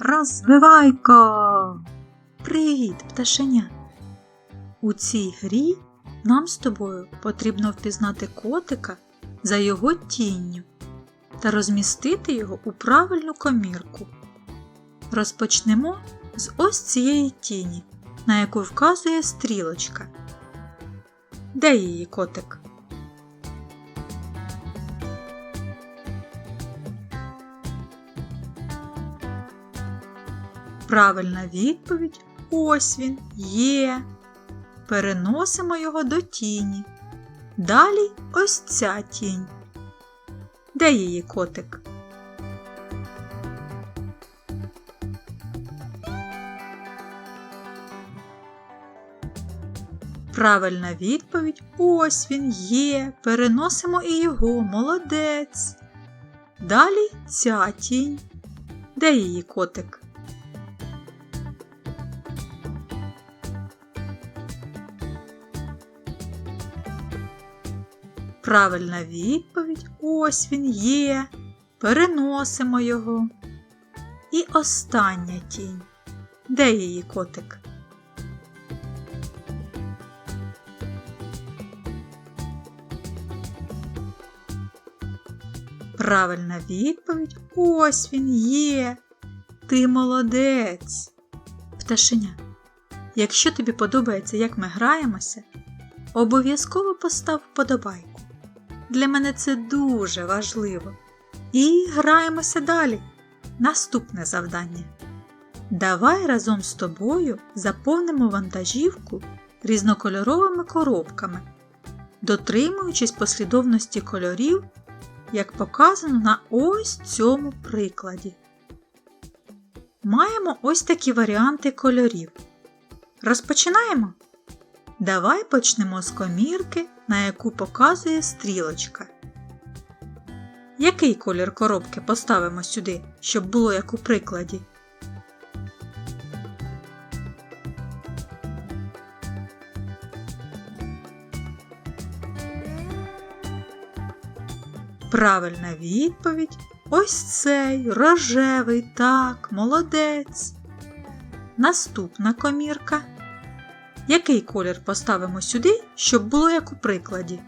Розвивайко! Привіт, пташеня! У цій грі нам з тобою потрібно впізнати котика за його тінню та розмістити його у правильну комірку. Розпочнемо з ось цієї тіні, на яку вказує стрілочка. Де її котик? Правильна відповідь ось він є. Переносимо його до тіні. Далі ось ця тінь. Де її котик? Правильна відповідь ось він є. Переносимо і його молодець. Далі ця тінь. Де її котик? Правильна відповідь ось він є. Переносимо його. І остання тінь. Де її котик? Правильна відповідь ось він є. Ти молодець. Пташеня. Якщо тобі подобається, як ми граємося, обов'язково постав вподобайку. Для мене це дуже важливо. І граємося далі. Наступне завдання. Давай разом з тобою заповнимо вантажівку різнокольоровими коробками, дотримуючись послідовності кольорів, як показано на ось цьому прикладі. Маємо ось такі варіанти кольорів. Розпочинаємо. Давай почнемо з комірки, на яку показує стрілочка. Який колір коробки поставимо сюди, щоб було як у прикладі? Правильна відповідь ось цей рожевий, так, молодець. Наступна комірка. Який колір поставимо сюди, щоб було як у прикладі?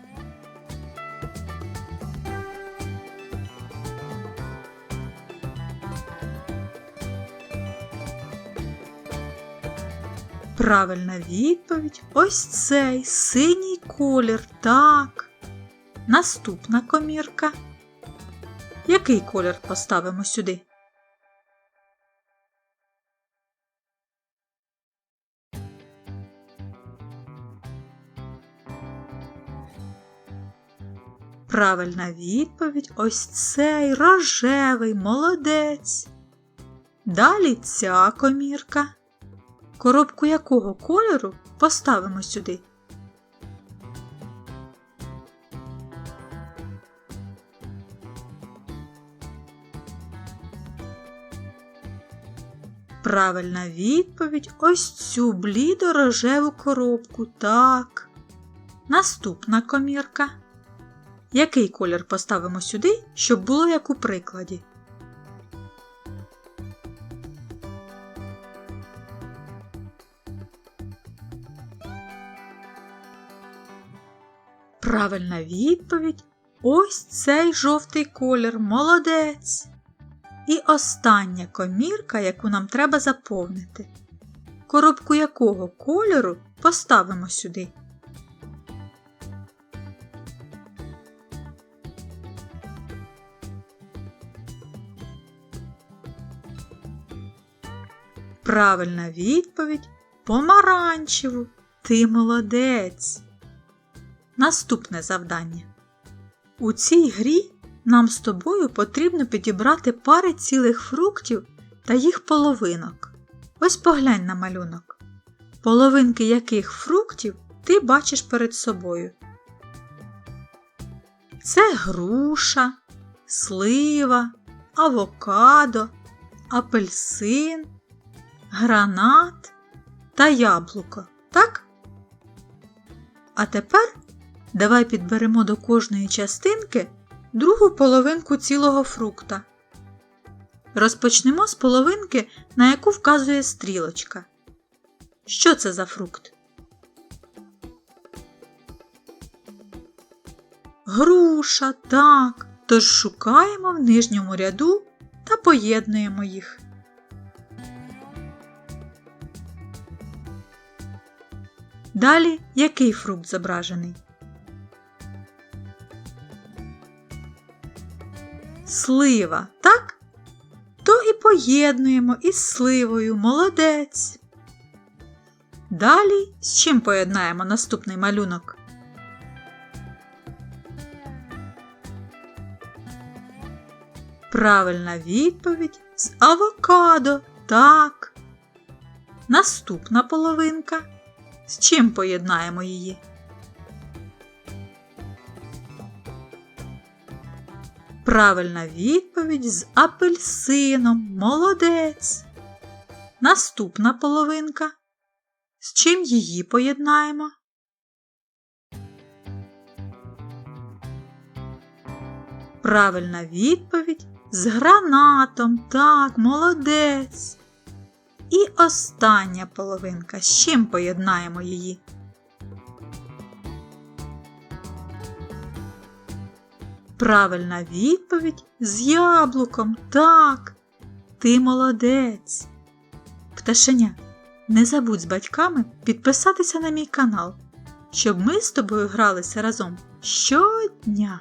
Правильна відповідь ось цей синій колір, так. Наступна комірка. Який колір поставимо сюди? Правильна відповідь ось цей рожевий молодець. Далі ця комірка. Коробку якого кольору поставимо сюди? Правильна відповідь ось цю блідо-рожеву коробку. Так. Наступна комірка. Який колір поставимо сюди, щоб було як у прикладі? Правильна відповідь ось цей жовтий колір. Молодець. І остання комірка, яку нам треба заповнити. Коробку якого кольору поставимо сюди? Правильна відповідь помаранчеву. Ти молодець. Наступне завдання. У цій грі нам з тобою потрібно підібрати пари цілих фруктів та їх половинок. Ось поглянь на малюнок. Половинки яких фруктів ти бачиш перед собою. Це груша, слива, авокадо, апельсин, гранат та яблуко. Так? А тепер давай підберемо до кожної частинки другу половинку цілого фрукта. Розпочнемо з половинки, на яку вказує стрілочка. Що це за фрукт? Груша, так. Тож шукаємо в нижньому ряду та поєднуємо їх. Далі який фрукт зображений? Слива, так? То і поєднуємо із сливою, молодець. Далі з чим поєднаємо наступний малюнок? Правильна відповідь з авокадо. Так. Наступна половинка. З чим поєднаємо її? Правильна відповідь з апельсином. Молодець. Наступна половинка. З чим її поєднаємо? Правильна відповідь з гранатом. Так, молодець. І остання половинка. З чим поєднаємо її? Правильна відповідь з яблуком. Так, ти молодець. Пташеня, не забудь з батьками підписатися на мій канал, щоб ми з тобою гралися разом щодня.